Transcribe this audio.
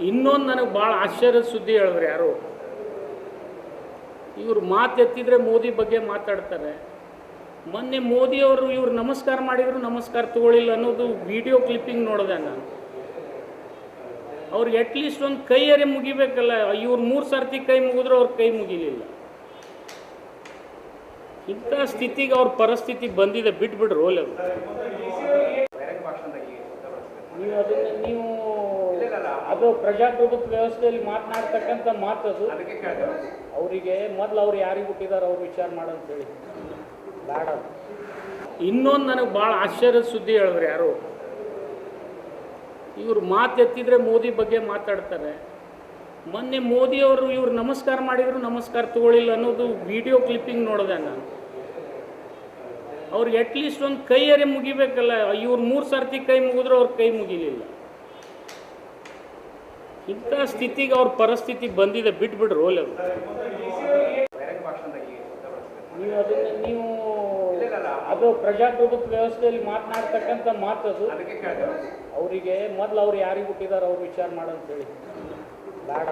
ಇನ್ನೊಂದು ನನಗೆ ಭಾಳ ಆಶ್ಚರ್ಯದ ಸುದ್ದಿ ಹೇಳಿದ್ರು ಯಾರು? ಇವ್ರು ಮಾತು ಎತ್ತಿದ್ರೆ ಮೋದಿ ಬಗ್ಗೆ ಮಾತಾಡ್ತಾರೆ. ಮೊನ್ನೆ ಮೋದಿ ಅವರು ಇವ್ರು ನಮಸ್ಕಾರ ಮಾಡಿದ್ರು ನಮಸ್ಕಾರ ತಗೊಳ್ಳಿಲ್ಲ ಅನ್ನೋದು ವಿಡಿಯೋ ಕ್ಲಿಪ್ಪಿಂಗ್ ನೋಡಿದೆ ನಾನು. ಅವ್ರಿಗೆ ಅಟ್ಲೀಸ್ಟ್ ಒಂದು ಕೈಯರೆ ಮುಗಿಬೇಕಲ್ಲ ಇವ್ರು ಮೂರು ಸರ್ತಿ ಕೈ ಮುಗಿದ್ರು ಅವ್ರ ಕೈ ಮುಗಿಲಿಲ್ಲ. ಇಂಥ ಸ್ಥಿತಿಗೆ ಅವ್ರ ಪರಿಸ್ಥಿತಿ ಬಂದಿದೆ ಬಿಟ್ಬಿಡ್ರು ಓಲೆ. ನೀವು ಅದನ್ನ ನೀವು ಅದು ಪ್ರಜಾಪ್ರಭುತ್ವ ವ್ಯವಸ್ಥೆಯಲ್ಲಿ ಮಾತನಾಡ್ತಕ್ಕಂಥ ಮಾತು ಅದು. ಅವರಿಗೆ ಮೊದಲು ಅವ್ರು ಯಾರಿಗೆ ಹುಟ್ಟಿದಾರೋ ಅವ್ರು ವಿಚಾರ ಮಾಡಂತೇಳಿ ಬೇಡ ಹೇಳಿ ಇನ್ನೊಂದು ನನಗೆ ಭಾಳ ಆಶ್ಚರ್ಯದ ಸುದ್ದಿ ಹೇಳಿದ್ರು ಯಾರು? ಇವರು ಮಾತು ಎತ್ತಿದ್ರೆ ಮೋದಿ ಬಗ್ಗೆ ಮಾತಾಡ್ತಾರೆ. ಮೊನ್ನೆ ಮೋದಿ ಅವರು ಇವ್ರು ನಮಸ್ಕಾರ ಮಾಡಿದ್ರು ನಮಸ್ಕಾರ ತಗೊಳ್ಳಿಲ್ಲ ಅನ್ನೋದು ವಿಡಿಯೋ ಕ್ಲಿಪ್ಪಿಂಗ್ ನೋಡಿದೆ ನಾನು. ಅವ್ರಿಗೆ ಅಟ್ಲೀಸ್ಟ್ ಒಂದು ಕೈಯರೆ ಮುಗಿಬೇಕಲ್ಲ ಇವ್ರು ಮೂರು ಸರ್ತಿ ಕೈ ಮುಗಿದ್ರು ಅವ್ರ ಕೈ ಮುಗಿಲಿಲ್ಲ. ಇಂಥ ಸ್ಥಿತಿಗೆ ಅವ್ರ ಪರಿಸ್ಥಿತಿ ಬಂದಿದೆ, ಬಿಟ್ಬಿಡ್ರು ರೋಲ್ ಬಳಸ್ಬೇಕು ನೀವು ಅದನ್ನ ನೀವು ಅದು ಪ್ರಜಾಪ್ರಭುತ್ವ ವ್ಯವಸ್ಥೆಯಲ್ಲಿ ಮಾತನಾಡ್ತಕ್ಕಂಥ ಮಾತದು ಅವರಿಗೆ ಮೊದಲು ಅವ್ರು ಯಾರಿಗೆ ಹುಟ್ಟಿದ್ದಾರೆ ಅವ್ರು ವಿಚಾರ ಮಾಡಂತೇಳಿ ಬೇಡ.